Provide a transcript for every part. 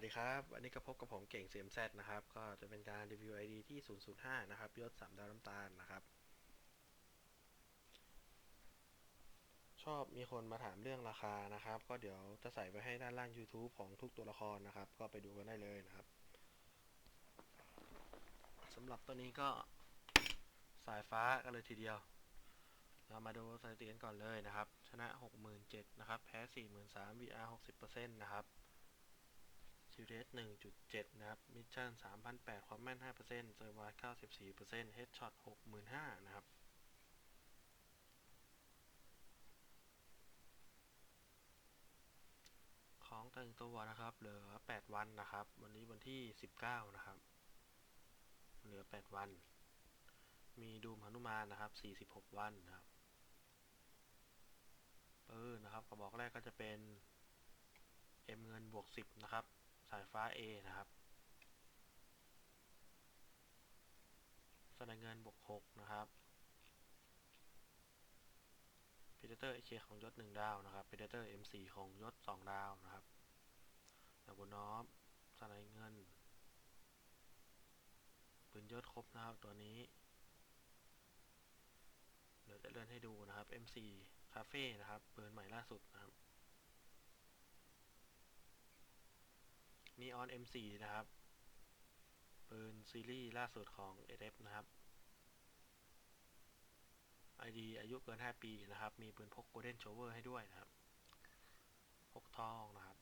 วัสดีครับ วันนี้ก็พบกับผมเก่ง CMZ นะครับ ก็จะเป็นการรีวิว ID ที่ 005 นะครับ ยศ 3 ดาวน้ำตาลนะครับ ชอบมีคนมาถามเรื่องราคานะครับ ก็เดี๋ยวจะใส่ไว้ให้ด้านล่าง YouTube ของทุกตัวละครนะครับ ก็ไปดูกันได้เลยนะครับสำหรับตัวนี้ก็สายฟ้ากันเลยทีเดียว เรามาดูสถิติกันก่อนเลยนะครับ ชนะ 67,000นะครับ แพ้ 43,000 VR 60%นะครับ ซิลเดส1.7นะครับ มิชชั่น3,800ความแม่น5%เซอร์ไว94%เฮดช็อต65,000นะครับของแต่งตัวนะครับ เหลือ 8 วันนะครับ วันนี้วันที่ 19 นะครับ เหลือ 8 วัน มีดูมหนุมานนะครับ 46 วันนะครับปืนนะครับกระบอกแรกก็จะเป็น M เงินบวก 10 นะครับ สายฟ้า A นะครับสนายเงินบวก6นะครับพีเดเตอร์ AK ของยศ 1 ดาวนะครับพีเดเตอร์ M4 ของยศ 2 ดาวนะครับแต่บนน้อมสนายเงินปืนยศครบนะครับตัวนี้ เดี๋ยวจะเลื่อนให้ดูนะครับ M4 คาเฟ่นะครับปืนใหม่ล่าสุดนะครับ นีออน M4 นะครับ ปืนซีรีส์ล่าสุดของ SF นะครับ ID อายุเกิน 5 ปีนะครับ มีปืนพก Golden Shower ให้ด้วยนะครับ พกทองนะครับ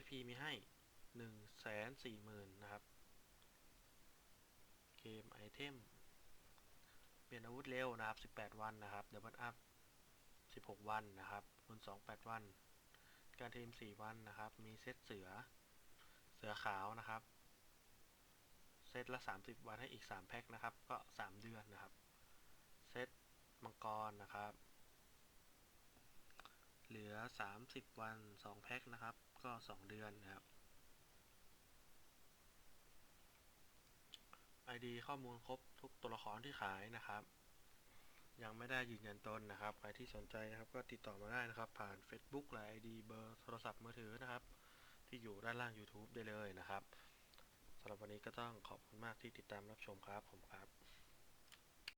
SP มีให้140,000นะครับเกมไอเทม เปลี่ยนอาวุธเร็วนะครับ 18 วันนะครับ เดบเบิลอัพ 16 วันนะครับคูณ2 8 วัน การทีม 4 วันนะครับ มีเซตเสือ เสือขาวนะครับ เซตละ 30 วันให้อีก 3 แพ็คนะครับ ก็ 3 เดือนนะครับ เซตมังกรนะครับ เหลือ 30 วัน 2 แพ็คนะครับ ก็ 2 เดือนนะครับ ID ข้อมูลครบทุกตัวละครที่ขายนะครับ ยังไม่ได้ยืนยันตนนะครับ ใครที่สนใจนะครับก็ติดต่อมาได้นะครับ ผ่าน Facebook และ ID เบอร์โทรศัพท์มือถือนะครับ ที่อยู่ด้านล่าง YouTube ได้เลยนะครับสำหรับวันนี้ก็ต้องขอบคุณมากที่ติดตามรับชมครับผมครับ